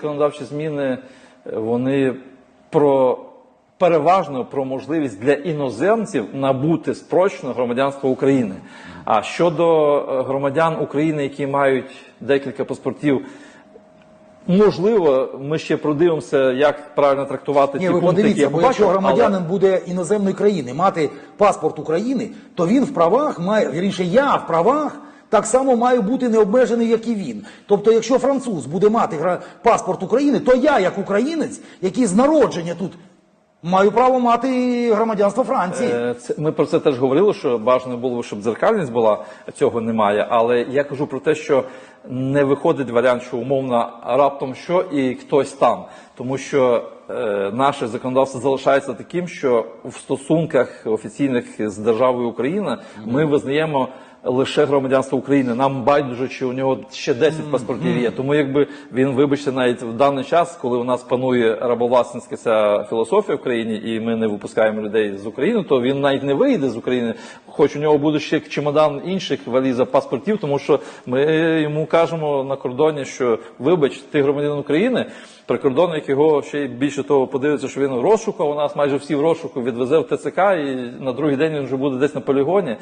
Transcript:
Законодавчі зміни е, вони про переважно про можливість для іноземців набути спрощено громадянство України. А щодо е, громадян України, які мають декілька паспортів, можливо, ми ще продивимося, як правильно трактувати Ні, ті ви пункти, які подивіться, я бо якщо але- громадянин буде іноземної країни мати паспорт України, то він в правах має вірніше, я в правах. Так само маю бути необмежений, як і він. Тобто, якщо француз буде мати паспорт України, то я, як українець, який з народження тут маю право мати громадянство Франції. Е, ми про це теж говорили, що бажано було, щоб дзеркальність була, цього немає. Але я кажу про те, що не виходить варіант, що умовно раптом що і хтось там. Тому що е, наше законодавство залишається таким, що в стосунках офіційних з державою Україна ми визнаємо. Лише громадянство України. Нам байдуже, чи у нього ще 10 паспортів є. Тому якби він, вибачте, навіть в даний час, коли у нас панує рабовласницька ця філософія в країні, і ми не випускаємо людей з України, то він навіть не вийде з України. Хоч у нього буде ще чемодан інших валіза паспортів, тому що ми йому кажемо на кордоні, що вибач, ти громадянин України. Прикордонник його ще більше того подивиться, що він в розшуку. У нас майже всі в розшуку відвезе в ТЦК, і на другий день він вже буде десь на полігоні.